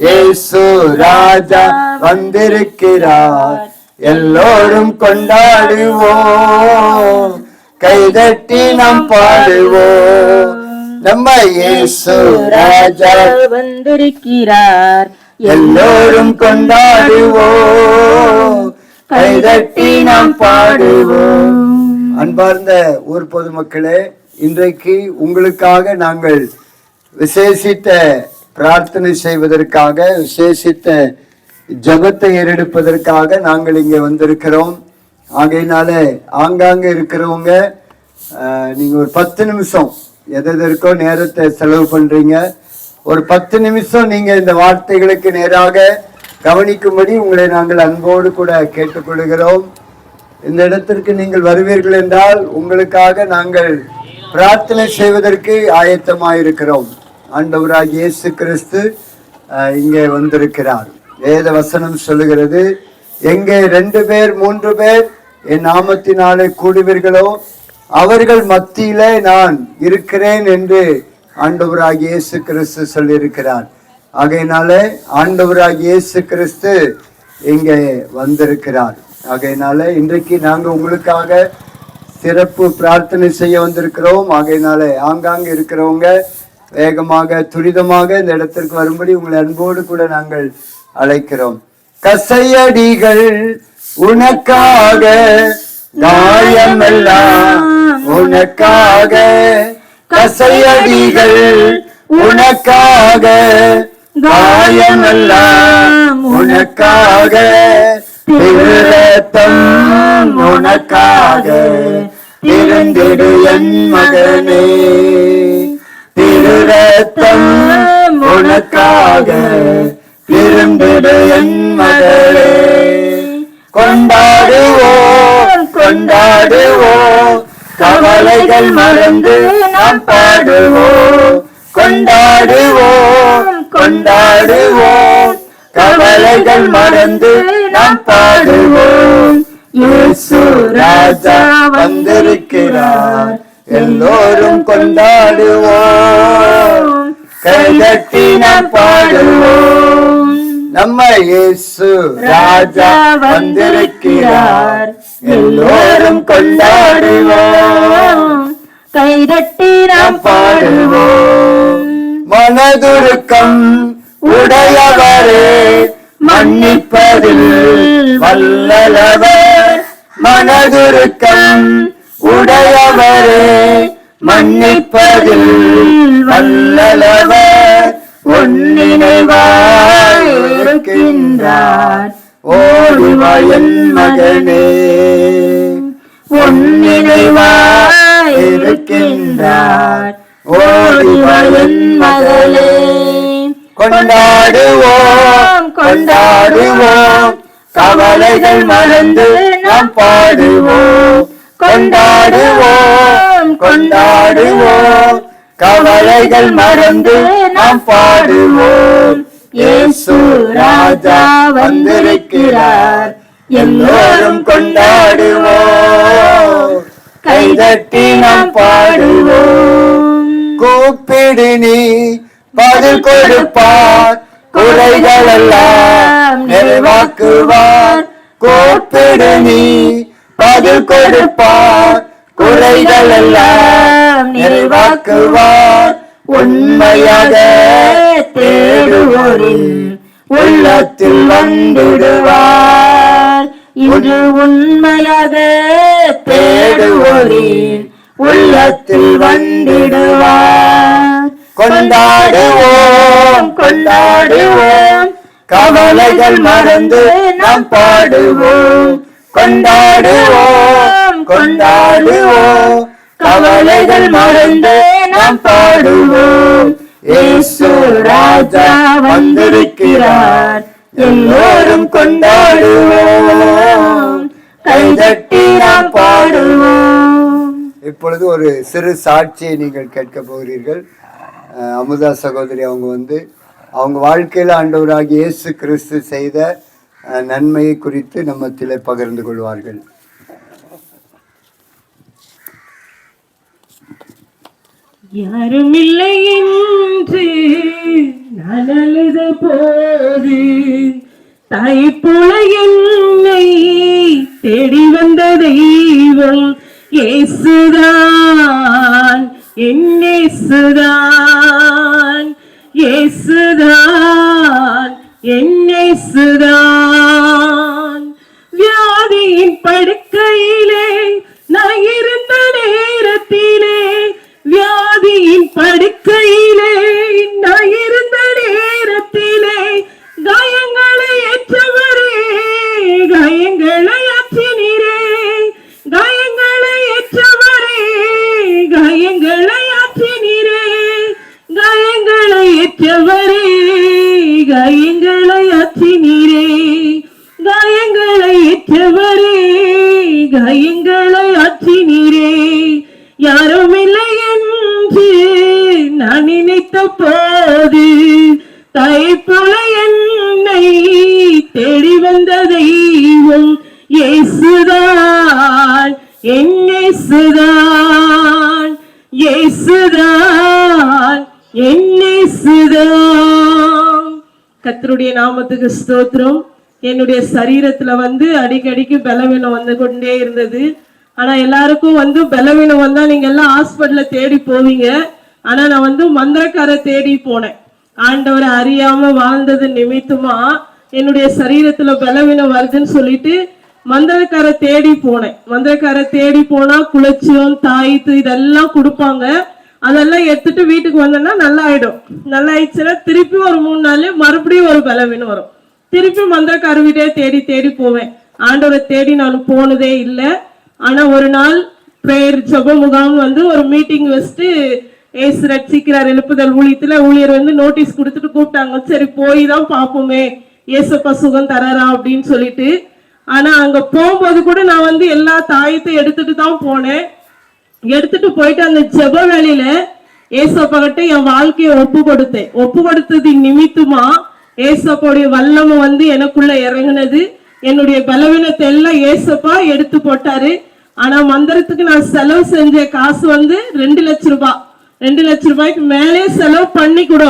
இயேசு ராஜா வந்திருக்கிறார். எல்லோரும் கொண்டாடுவோம். கைதட்டி நாம் பாடுவோம். நம்ம இயேசு ராஜா வந்திருக்கிறார். எல்லோரும் கொண்டாடுவோம். கைதட்டி நாம் பாடுவோம். அன்பார்ந்த ஊர் பொதுமக்களே இன்றைக்கு உங்களுக்காக நாங்கள் விசேஷித்த பிரார்த்தனை செய்வதற்காக விசேஷித்த ஜபத்தை ஏறெடுப்பதற்காக நாங்கள் இங்கே வந்திருக்கிறோம். ஆகையினால ஆங்காங்க இருக்கிறவங்க நீங்கள் ஒரு பத்து நிமிஷம் எது எதற்கோ நேரத்தை செலவு பண்ணுறீங்க ஒரு பத்து நிமிஷம் நீங்கள் இந்த வார்த்தைகளுக்கு நேராக கவனிக்கும்படி உங்களை நாங்கள் அன்போடு கூட கேட்டுக்கொள்கிறோம். இந்த இடத்திற்கு நீங்கள் வருவீர்கள் என்றால் உங்களுக்காக நாங்கள் பிரார்த்தனை செய்வதற்கு ஆயத்தமாயிருக்கிறோம். ஆண்டவராக இயேசு கிறிஸ்து இங்கே வந்திருக்கிறார். வேத வசனம் சொல்லுகிறது எங்கே ரெண்டு பேர் மூன்று பேர் என் நாமத்தினாலே கூடுவீர்களோ? அவர்கள் மத்தியிலே நான் இருக்கிறேன் என்று ஆண்டவராக இயேசு கிறிஸ்து சொல்லியிருக்கிறார். ஆகையினால ஆண்டவராக இயேசு கிறிஸ்து இங்கே வந்திருக்கிறார். ஆகையினால இன்றைக்கு நாங்கள் உங்களுக்காக சிறப்பு பிரார்த்தனை செய்ய வந்திருக்கிறோம். ஆகையினால ஆங்காங்க இருக்கிறவங்க வேகமாக துரிதமாக இந்த இடத்திற்கு வரும்படி உங்களை அன்போடு கூட நாங்கள் அழைக்கிறோம். கசையடிகள் உனக்காக காயமெல்லாம் உனக்காக கசையடிகள் உனக்காக காயமெல்லாம் உனக்காக திருரத்தம் உனக்காக இருந்திடு என் மகனே. திருரத்தம் உனக்காக திரும்பிடு என் மகளே. கொண்டாடுவோம் கொண்டாடுவோம் கவலைகள் மறந்து நாம் பாடுவோம் கொண்டாடுவோம் கொண்டாடுவோம் கவலைகள் மறந்து நாம் பாடுவோம். இயேசு ராஜா வந்திருக்கிறார். எல்லோரும் கொண்டாடுவோம். கைதட்டி நாம் பாடுவோம். நம்ம இயேசு ராஜா வந்திருக்கிறார். எல்லோரும் கொண்டாடுவோம். கைதட்டி நாம் பாடுவோம். மனதுருக்கம் உடையவரே மன்னிப்பதில் வல்லவர் மனதுருக்கம் அவரே மன்னிப்பதில் வல்லலவர் ஒன்னினைவாயிருக்கின்றார் ஓடிவாயன் மகனே ஒன்னினைவாயிருக்கின்றார் ஓடிவாயன் மகளே கொண்டாடுவோம் கொண்டாடுவோம். கவலைகள் மறந்து நாம் பாடுவோம். கொண்டாடுவோம் கொண்டாடுவோம். கவலைகள் மறந்து நாம் பாடுவோம். இயேசு ராஜா வந்திருக்கிறார். எல்லோரும் கொண்டாடுவோம். கைதட்டி நாம் பாடுவோம். கூப்பிடு நீ பதில் கொடுப்பார். குறைகள் எல்லாம் நிறைவாக்குவார். கூப்பிடு நீ பதில் கொடுப்பார். குறைகள் எல்லாம் நிறைவாக்குவார் உண்மையாக தேடுவோரின் உள்ளத்தில் வந்திடுவார். இன்று உண்மையாக தேடுவோரின் உள்ளத்தில் வந்திடுவார். கொண்டாடுவோம் கொண்டாடுவோம். கவலைகள் மறந்து நாம் பாடுவோம். கொண்டாடுவோம் கொண்டாடுவோம். கவலைகள் மறந்து நாம் பாடுவோம். இயேசு ராஜா வந்திருக்கிறார். எல்லோரும் கொண்டாடுவோம். கைதட்டி நாம் பாடுவோம். இப்பொழுது ஒரு சிறு சாட்சியை நீங்கள் கேட்க போகிறீர்கள். அமுதா சகோதரி அவங்க வந்து அவங்க வாழ்க்கையில் ஆண்டவராகி இயேசு கிறிஸ்து செய்த நன்மையை குறித்து நம்மத்திலே பகிர்ந்து கொள்வார்கள். யாரும் இல்லை என்று நான் அழுத போது தாய்ப்புல என்னை தேடி வந்த தெய்வம் இயேசுதான் என் இயேசுதான் இயேசுதான் என் இயேசுதான் வியாதியின் படுக்கை கர்த்தருடைய நாமத்துக்கு ஸ்தோத்திரம். என்னுடைய சரீரத்துல வந்து அடிக்கடிக்கு பலவீனம் வந்து கொண்டே இருந்தது. ஆனா எல்லாருக்கும் வந்து பலவீனம் வந்தா நீங்க எல்லாம் ஹாஸ்பிட்டல தேடி போவீங்க. ஆனா நான் வந்து மந்திரக்கார தேடி போனேன். ஆண்டவரை அறியாம வாழ்ந்தது நிமித்தமா என்னுடைய சரீரத்துல பலவீனம் வருதுன்னு சொல்லிட்டு மந்திரக்கார தேடி போனேன். மந்திரக்கார தேடி போனா குளச்சியம் தாய்த்து இதெல்லாம் கொடுப்பாங்க. அதெல்லாம் எடுத்துட்டு வீட்டுக்கு வந்தேன்னா நல்லா ஆயிடும் நல்லா ஆயிடுச்சுன்னா திருப்பி ஒரு மூணு நாள் மறுபடியும் ஒரு பலவீனம் வரும். திருப்பி மந்திரக்கார வீட்டே தேடி தேடி போவேன். ஆண்டவரை தேடி நான் போனதே இல்லை. ஆனா ஒரு நாள் பிரேயர் ஜப முகாம் வந்து ஒரு மீட்டிங் வச்சுட்டு ஏசு ரட்சிக்கிறார் எழுப்புதல் ஊழியத்துல. ஊழியர் வந்து நோட்டீஸ் கொடுத்துட்டு கூப்பிட்டாங்க. சரி போய் தான் பார்ப்போமே. ஏசப்பா சுகம் தராரா அப்படின்னு சொல்லிட்டு. ஆனா அங்க போகும்போது கூட நான் வந்து எல்லா தாயத்தையும் எடுத்துட்டு தான் போனேன். எடுத்துட்டு போயிட்டு அந்த ஜெப வேலையில ஏசப்பாகிட்ட என் வாழ்க்கையை ஒப்பு கொடுத்தேன் ஒப்பு கொடுத்தது நிமித்தமா ஏசப்பாவுடைய வல்லமை வந்து எனக்குள்ள இறங்குனது. என்னுடைய பலவீனத்தை எல்லாம் ஏசப்பா எடுத்து போட்டாரு. ஆனா மந்திரத்துக்கு நான் செலவு செஞ்ச காசு வந்து ரெண்டு லட்ச ரூபாய் ரெண்டு லட்ச ரூபாய்க்கு மேலே செலவு பண்ணி கூட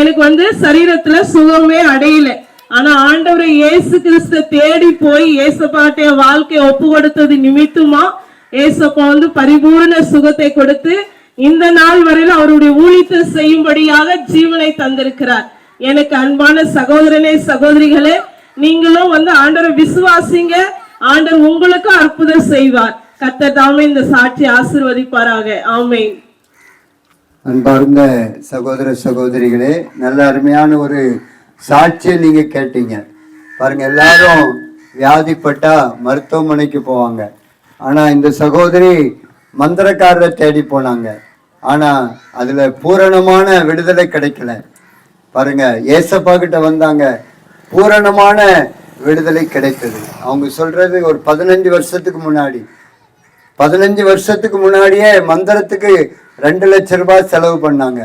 எனக்கு வந்து சரீரத்துல சுகமே அடையல. ஆனா ஆண்டவரை இயேசு கிறிஸ்த தேடி போய் ஏசப்பாட்டைய வாழ்க்கையை ஒப்பு கொடுத்தது நிமித்தமா ஏசப்பா வந்து பரிபூர்ண சுகத்தை கொடுத்து இந்த நாள் வரையில அவருடைய ஊழித்து செய்யும்படியாக ஜீவனை தந்திருக்கிறார். எனக்கு அன்பான சகோதரனே சகோதரிகளே நீங்களும் வந்து ஆண்டவரை விசுவாசிங்க. ஆண்டர் உங்களுக்கும் அற்புதம் செய்வார். கர்த்தர் தாமே இந்த சாட்சி ஆசிர்வதிப்பாராக. ஆமை அன்பார்ந்த சகோதர சகோதரிகளே நல்ல அருமையான ஒரு சாட்சியை நீங்க கேட்டீங்க. பாருங்க எல்லாரும் வியாதிப்பட்டா மருத்துவமனைக்கு போவாங்க. ஆனால் இந்த சகோதரி மந்திரக்காரரை தேடி போனாங்க. ஆனால் அதில் பூரணமான விடுதலை கிடைக்கல. பாருங்க ஏசப்பா கிட்ட வந்தாங்க. பூரணமான விடுதலை கிடைத்தது. அவங்க சொல்றது ஒரு பதினஞ்சு வருஷத்துக்கு முன்னாடி. பதினஞ்சு வருஷத்துக்கு முன்னாடியே மந்திரத்துக்கு ரெண்டு லட்ச ரூபாய் செலவு பண்ணாங்க.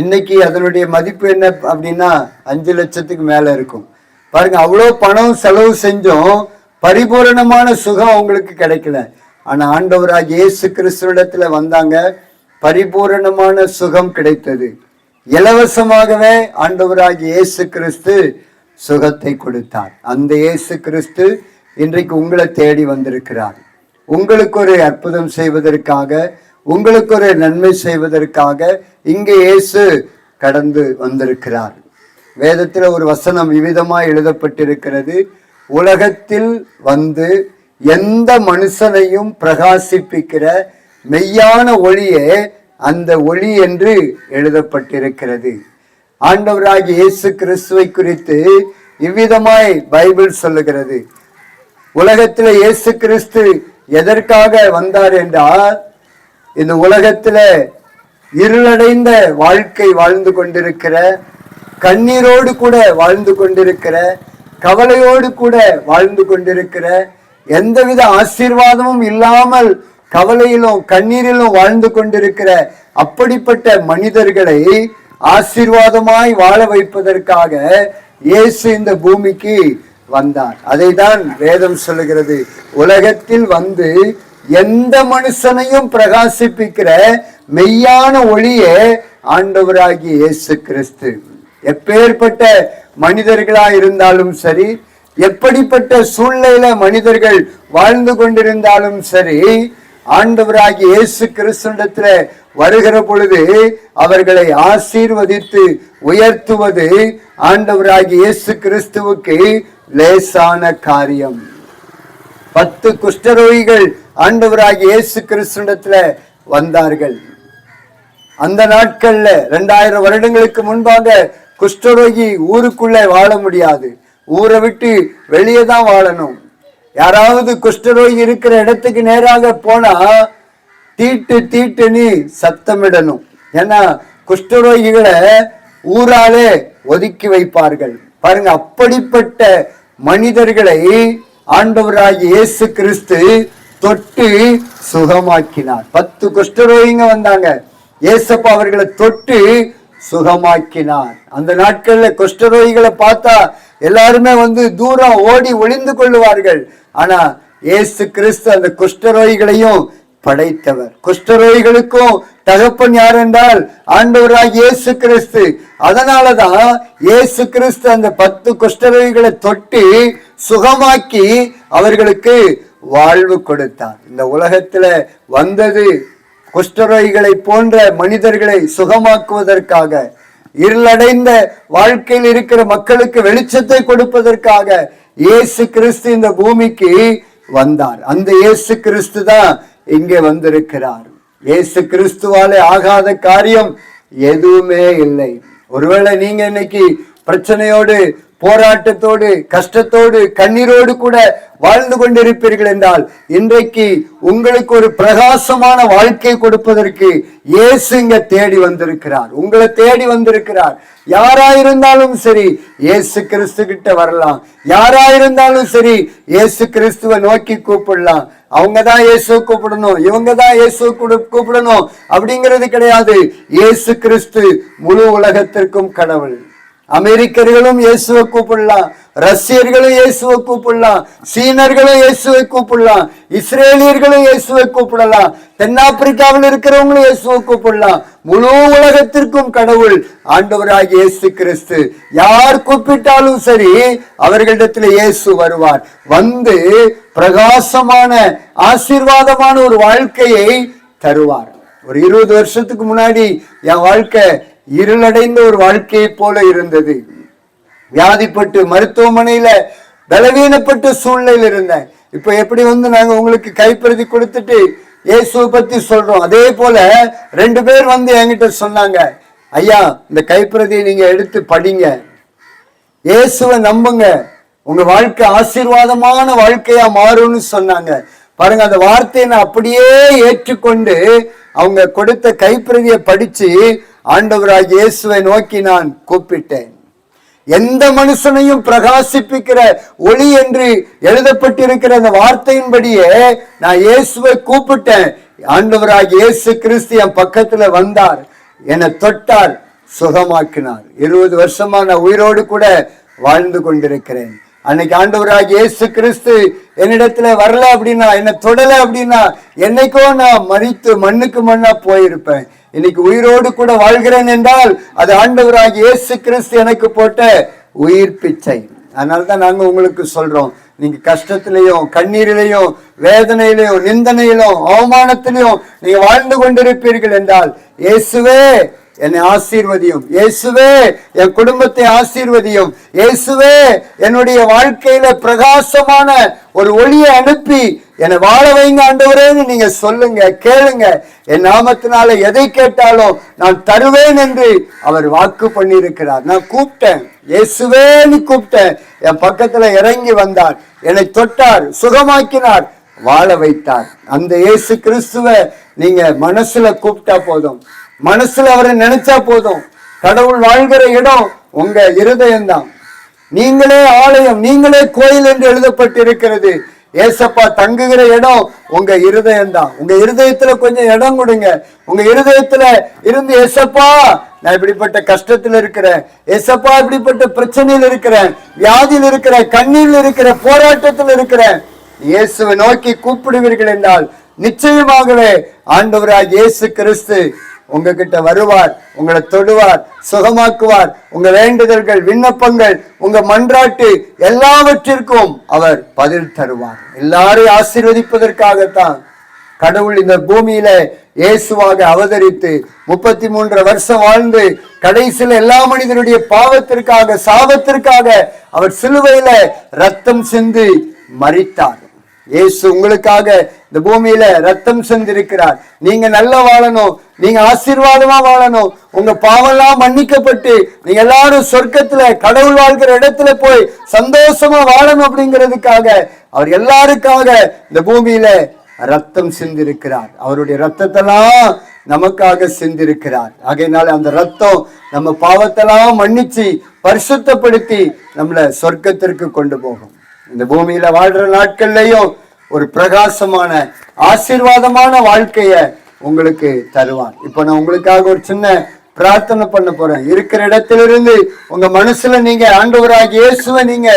இன்னைக்கு அதனுடைய மதிப்பு என்ன அப்படின்னா அஞ்சு லட்சத்துக்கு மேலே இருக்கும். பாருங்க அவ்வளோ பணம் செலவு செஞ்சும். பரிபூரணமான சுகம் அவங்களுக்கு கிடைக்கல. ஆனா ஆண்டவராக இயேசு கிறிஸ்துவிடத்துல வந்தாங்க. பரிபூரணமான சுகம் கிடைத்தது. இலவசமாகவே ஆண்டவராக இயேசு கிறிஸ்து சுகத்தை கொடுத்தார். அந்த இயேசு கிறிஸ்து இன்றைக்கு உங்களை தேடி வந்திருக்கிறார். உங்களுக்கு ஒரு அற்புதம் செய்வதற்காக உங்களுக்கு ஒரு நன்மை செய்வதற்காக இங்கே இயேசு கடந்து வந்திருக்கிறார். வேதத்தில் ஒரு வசனம் விவிதமாக எழுதப்பட்டிருக்கிறது. உலகத்தில் வந்து எந்த மனுஷனையும் பிரகாசிப்பிக்கிற மெய்யான ஒளியே அந்த ஒளி என்று எழுதப்பட்டிருக்கிறது. ஆண்டவராகிய இயேசு கிறிஸ்துவை குறித்து இவ்விதமாய் பைபிள் சொல்லுகிறது. உலகத்தில் இயேசு கிறிஸ்து எதற்காக வந்தார் என்றால் இந்த உலகத்தில் இருளடைந்த வாழ்க்கை வாழ்ந்து கொண்டிருக்கிற கண்ணீரோடு கூட வாழ்ந்து கொண்டிருக்கிற கவலையோடு கூட வாழ்ந்து கொண்டிருக்கிற எந்தவித ஆசீர்வாதமும் இல்லாமல் கவலையிலும் கண்ணீரிலும் வாழ்ந்து கொண்டிருக்கிற அப்படிப்பட்ட மனிதர்களை ஆசீர்வாதமாய் வாழ வைப்பதற்காக இயேசு இந்த பூமிக்கு வந்தார். அதைதான் வேதம் சொல்லுகிறது. உலகத்தில் வந்து எந்த மனுஷனையும் பிரகாசிப்பிக்கிற மெய்யான ஒளியே ஆண்டவராகிய இயேசு கிறிஸ்து. எப்பேற்பட்ட மனிதர்களா இருந்தாலும் சரி எப்படிப்பட்ட சூழ்நிலையில மனிதர்கள் வாழ்ந்து கொண்டிருந்தாலும் சரி ஆண்டவராகி இயேசு கிறிஸ்துவிடத்துல வருகிற பொழுது அவர்களை ஆசீர்வதித்து உயர்த்துவது ஆண்டவராகி இயேசு கிறிஸ்துவுக்கு லேசான காரியம். பத்து குஷ்டரோகிகள் ஆண்டவராகி இயேசு கிறிஸ்துவிடத்துல வந்தார்கள். அந்த நாட்கள்ல ரெண்டாயிரம் வருடங்களுக்கு முன்பாக குஷ்டரோகி ஊருக்குள்ளே வாழ முடியாது. ஊரை விட்டு வெளியே தான் வாழணும். யாராவது குஷ்டரோகி இருக்கிற இடத்துக்கு நேராக போனா தீட்டு தீட்டுன்னு சத்தமிடணும். ஏன்னா குஷ்டரோகிகளை ஊராலே ஒதுக்கி வைப்பார்கள். பாருங்க அப்படிப்பட்ட மனிதர்களை ஆண்டவராகிய இயேசு கிறிஸ்து தொட்டு சுகமாக்கினார். பத்து குஷ்டரோகிங்க வந்தாங்க. ஏசப்பா அவர்களை தொட்டு சுகமாக்கினார். அந்த நாட்கள்ல குஷ்டரோகிகளை பார்த்தா எல்லாருமே வந்து தூரம் ஓடி ஒளிந்து கொள்ளுவார்கள். ஆனா இயேசு கிறிஸ்து அந்த குஷ்டரோகிகளையும் படைத்தவர். குஷ்டரோகிகளுக்கும் தகப்பன் யார் என்றால் ஆண்டவராக இயேசு கிறிஸ்து. அதனாலதான் இயேசு கிறிஸ்து அந்த பத்து குஷ்டரோகிகளை தொட்டு சுகமாக்கி அவர்களுக்கு வாழ்வு கொடுத்தார். இந்த உலகத்துல வந்தது குஷ்டரோகிகளை போன்ற மனிதர்களை சுகமாக்குவதற்காக இருளடைந்த வாழ்க்கையில் இருக்கிற மக்களுக்கு வெளிச்சத்தை கொடுப்பதற்காக இயேசு கிறிஸ்து இந்த பூமிக்கு வந்தார். அந்த இயேசு கிறிஸ்து தான் இங்கே வந்திருக்கிறார். இயேசு கிறிஸ்துவாலே ஆகாத காரியம் எதுவுமே இல்லை. ஒருவேளை நீங்க இன்னைக்கு பிரச்சனையோடு போராட்டத்தோடு கஷ்டத்தோடு கண்ணீரோடு கூட வாழ்ந்து கொண்டிருப்பீர்கள் என்றால் இன்றைக்கு உங்களுக்கு ஒரு பிரகாசமான வாழ்க்கை கொடுப்பதற்கு இயேசு இங்க தேடி வந்திருக்கிறார். உங்களை தேடி வந்திருக்கிறார். யாராயிருந்தாலும் சரி இயேசு கிறிஸ்து கிட்ட வரலாம். யாராயிருந்தாலும் சரி இயேசு கிறிஸ்துவை நோக்கி கூப்பிடலாம். அவங்க தான் இயேசு கூப்பிடணும். இவங்க தான் இயேசு கூப்பிடணும். அப்படிங்கிறது கிடையாது. இயேசு கிறிஸ்து முழு உலகத்திற்கும் கடவுள். அமெரிக்கர்களும் இயேசுவை கூப்பிடலாம். ரஷ்யர்களும் இயேசுவை கூப்பிடலாம். சீனர்களும் இயேசுவை கூப்பிடலாம். இஸ்ரேலியர்களும் இயேசுவை கூப்பிடலாம். தென்னாப்பிரிக்காவில் இருக்கிறவங்களும் இயேசுவை கூப்பிடலாம். முழு உலகத்திற்கும் கடவுள் ஆண்டவராகிய இயேசு கிறிஸ்து. யார் கூப்பிட்டாலும் சரி அவர்களிடத்தில் இயேசு வருவார். வந்து பிரகாசமான ஆசீர்வாதமான ஒரு வாழ்க்கையை தருவார். ஒரு இருபது வருஷத்துக்கு முன்னாடி என் வாழ்க்கை இருளடைந்த ஒரு வாழ்க்கையை போல இருந்தது. வியாதிப்பட்டு மருத்துவமனையில பலவீனப்பட்ட சூழ்நிலையில் இருந்தேன். இப்ப எப்படி வந்து நாங்க உங்களுக்கு கைப்பிரதி கொடுத்துட்டு இயேசுவை பத்தி சொல்றோம். அதே போல ரெண்டு பேர் வந்து என்கிட்ட சொன்னாங்க ஐயா இந்த கைப்பிரதியை நீங்க எடுத்து படிங்க. இயேசுவை நம்புங்க. உங்க வாழ்க்கை ஆசீர்வாதமான வாழ்க்கையா மாறும்னு சொன்னாங்க. பாருங்க அந்த வார்த்தையை நான் அப்படியே ஏற்றுக்கொண்டு அவங்க கொடுத்த கைப்பிரதியை படிச்சு ஆண்டவராக இயேசுவை நோக்கி நான் கூப்பிட்டேன். எந்த மனுஷனையும் பிரகாசிப்பிக்கிற ஒளி என்று எழுதப்பட்டிருக்கிற அந்த வார்த்தையின்படியே நான் இயேசுவை கூப்பிட்டேன். ஆண்டவராக இயேசு கிறிஸ்து என் பக்கத்துல வந்தார். என்னை தொட்டார் சுகமாக்கினார். இருபது வருஷமா நான் உயிரோடு கூட வாழ்ந்து கொண்டிருக்கிறேன். அன்னைக்கு ஆண்டவராக இயேசு கிறிஸ்து என்னிடத்துல வரல அப்படின்னா என்னை தொடல அப்படின்னா என்னைக்கோ நான் மறித்து மண்ணுக்கு மண்ணா போயிருப்பேன். இன்னைக்கு உயிரோடு கூட வாழ்கிறேன் என்றால் அது ஆண்டவராக இயேசு கிறிஸ்து எனக்கு போட்ட உயிர் பிச்சை. அதனால தான் நாங்கள் உங்களுக்கு சொல்றோம் நீங்க கஷ்டத்திலையும் கண்ணீரிலையும் வேதனையிலையும் நிந்தனையிலும் அவமானத்திலையும் நீங்க வாழ்ந்து கொண்டிருப்பீர்கள் என்றால் இயேசுவே என்னை ஆசீர்வதியும். இயேசுவே என் குடும்பத்தை ஆசீர்வதியும். இயேசுவே என்னுடைய வாழ்க்கையில பிரகாசமான ஒரு ஒளியை அனுப்பி என்னை வாழ வைங்க ஆண்டவரேன்னு நீங்க சொல்லுங்க கேளுங்க. என் நாமத்தினால எதை கேட்டாலும் நான் தருவேன் என்று அவர் வாக்கு பண்ணியிருக்கிறார். நான் கூப்பிட்டேன். இயேசுவேன்னு கூப்பிட்டேன். என் பக்கத்துல இறங்கி வந்தார். என்னை தொட்டார் சுகமாக்கினார் வாழ வைத்தார். அந்த இயேசு கிறிஸ்துவ நீங்க மனசுல கூப்பிட்டா போதும். மனசுல அவரை நினைச்சா போதும். கடவுள் வாழ்கிற இடம் உங்க இருதயம் தான் நீங்களே ஆலயம் நீங்களே கோயில் என்று எழுதப்பட்டிருக்கிறது. ஏசப்பா தங்குகிற இடம் உங்க இருதயம் தான் உங்க இருதயத்துல கொஞ்சம் இடம் கொடுங்க. உங்க இருதயத்துல இருந்து ஏசப்பா நான் இப்படிப்பட்ட கஷ்டத்துல இருக்கிறேன். ஏசப்பா இப்படிப்பட்ட பிரச்சனையில் இருக்கிறேன். வியாதியில் இருக்கிறேன். கண்ணீரில் இருக்கிற போராட்டத்தில் இருக்கிறேன். இயேசுவை நோக்கி கூப்பிடுவீர்கள் என்றால் நிச்சயமாகவே ஆண்டவராக இயேசு கிறிஸ்து உங்ககிட்ட வருவார் உங்களை தொடுவார் சுகமாக்குவார். உங்க வேண்டுதல்கள் விண்ணப்பங்கள் உங்க மன்றாட்டு எல்லாவற்றிற்கும் அவர் பதில் தருவார். எல்லாரையும் ஆசீர்வதிப்பதற்காகத்தான் கடவுள் இந்த பூமியில இயேசுவாக அவதரித்து முப்பத்தி மூன்று வருஷம் வாழ்ந்து கடைசியில் எல்லா மனிதனுடைய பாவத்திற்காக சாபத்திற்காக அவர் சிலுவையில ரத்தம் சிந்தி மறித்தார் இயேசு உங்களுக்காக இந்த பூமியில ரத்தம் செஞ்சிருக்கிறார் நீங்க நல்லா வாழணும். நீங்க ஆசீர்வாதமா வாழணும். உங்க பாவம்லாம் மன்னிக்கப்பட்டு நீங்க எல்லாரும் சொர்க்கத்துல கடவுள் வாழ்கிற இடத்துல போய் சந்தோஷமா வாழணும் அப்படிங்கிறதுக்காக அவர் எல்லாருக்காக இந்த பூமியில ரத்தம் சிந்திருக்கிறார். அவருடைய ரத்தத்தெல்லாம் நமக்காக சிந்திருக்கிறார். ஆகையினால அந்த ரத்தம் நம்ம பாவத்தெல்லாம் மன்னிச்சு பரிசுத்தப்படுத்தி நம்மளை சொர்க்கத்திற்கு கொண்டு போகும். இந்த பூமியில வாழ்ற நாட்கள்லயும் ஒரு பிரகாசமான ஆசீர்வாதமான வாழ்க்கைய உங்களுக்கு தருவான் இப்போ நான் உங்களுக்காக ஒரு சின்ன பிரார்த்தனை பண்ண போறேன். இருக்கிற இடத்திலிருந்து உங்க மனசுல நீங்க ஆண்டவராக இயேசுவை நீங்க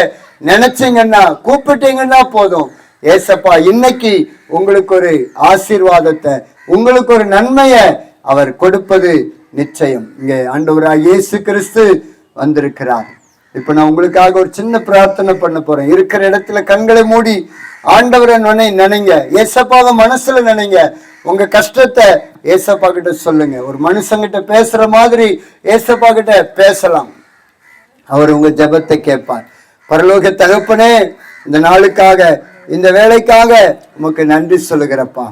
நினைச்சீங்கன்னா கூப்பிட்டீங்கன்னா போதும். ஏசப்பா இன்னைக்கு உங்களுக்கு ஒரு ஆசீர்வாதத்தை உங்களுக்கு ஒரு நன்மையை அவர் கொடுப்பது நிச்சயம். இங்கே ஆண்டவராக இயேசு கிறிஸ்து வந்திருக்கிறார். இப்ப நான் உங்களுக்காக ஒரு சின்ன பிரார்த்தனை பண்ண போறேன். இருக்கிற இடத்துல கண்களை மூடி ஆண்டவரை நினை நினைங்க. ஏசப்பாவை மனசுல நினைங்க. உங்க கஷ்டத்தை ஏசப்பா கிட்ட சொல்லுங்க. ஒரு மனுஷங்கிட்ட பேசுற மாதிரி ஏசப்பா கிட்ட பேசலாம். அவர் உங்க ஜெபத்தை கேட்பார். பரலோக தகப்பனே இந்த நாளுக்காக இந்த வேலைக்காக உமக்கு நன்றி சொல்லுகிறப்பா.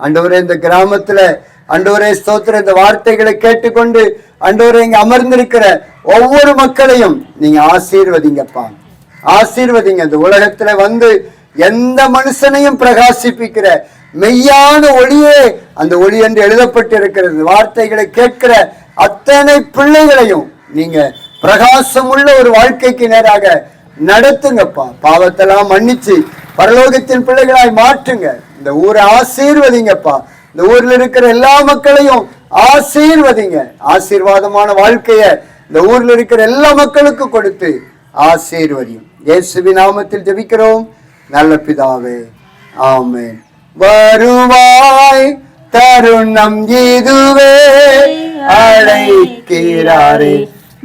ஆண்டவரே இந்த கிராமத்துல அண்டோரே ஸ்தோத்திர இந்த வார்த்தைகளை கேட்டுக்கொண்டு அண்டோரே இங்க அமர்ந்திருக்கிற ஒவ்வொரு மக்களையும் நீங்க ஆசீர்வதிங்கப்பா. ஆசீர்வதிங்க. இந்த உலகத்துல வந்து எந்த மனுஷனையும் பிரகாசிப்பிக்கிற மெய்யான ஒளியே அந்த ஒளி என்று எழுதப்பட்டு இருக்கிறது வார்த்தைகளை கேட்கிற அத்தனை பிள்ளைகளையும் நீங்க பிரகாசம் உள்ள ஒரு வாழ்க்கைக்கு நேராக நடத்துங்கப்பா. பாவத்தெல்லாம் மன்னிச்சு பரலோகத்தின் பிள்ளைகளாய் மாற்றுங்க. இந்த ஊரை ஆசீர்வதிங்கப்பா. இந்த ஊர்ல இருக்கிற எல்லா மக்களையும் ஆசீர்வதிங்க. ஆசீர்வாதமான வாழ்க்கைய இந்த ஊர்ல இருக்கிற எல்லா மக்களுக்கும் கொடுத்து ஆசீர்வதியும். இயேசுவி நாமத்தில் ஜபிக்கிறோம். நல்ல பிதாவே ஆமே வருவாய் தருணம் இதுவே. அழைக்கிறாரே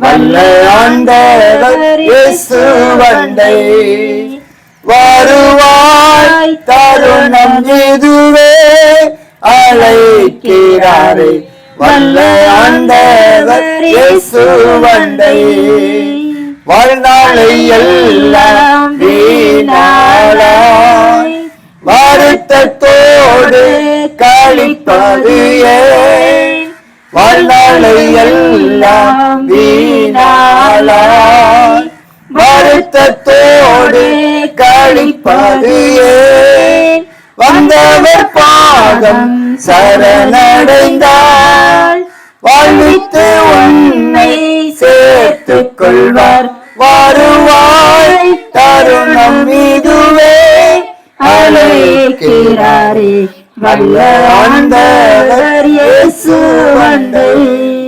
வல்ல ஆண்டவர் இயேசு வண்டை வருவாய் தருணம் இதுவே. அழைக்கிறாரே. வல்ல ஆண்டவர் இயேசு வண்டை வாழ்நாளை எல்லாம் வீணாளாய். வருத்தத்தோடு கழிப்பது வாழ்நாளை எல்லாம் வீணாளாய். வருத்தத்தோடு கழிப்பது ஏன் வந்தவர் பாதம் சரணடைந்தால் வாழ்வித்து உன்னை சேர்த்துக் கொள்வார். வருவாய் தருணம் இதுவே. அழைக்கிறாரே. வல்ல ஆண்டவர் இயேசு வந்தே.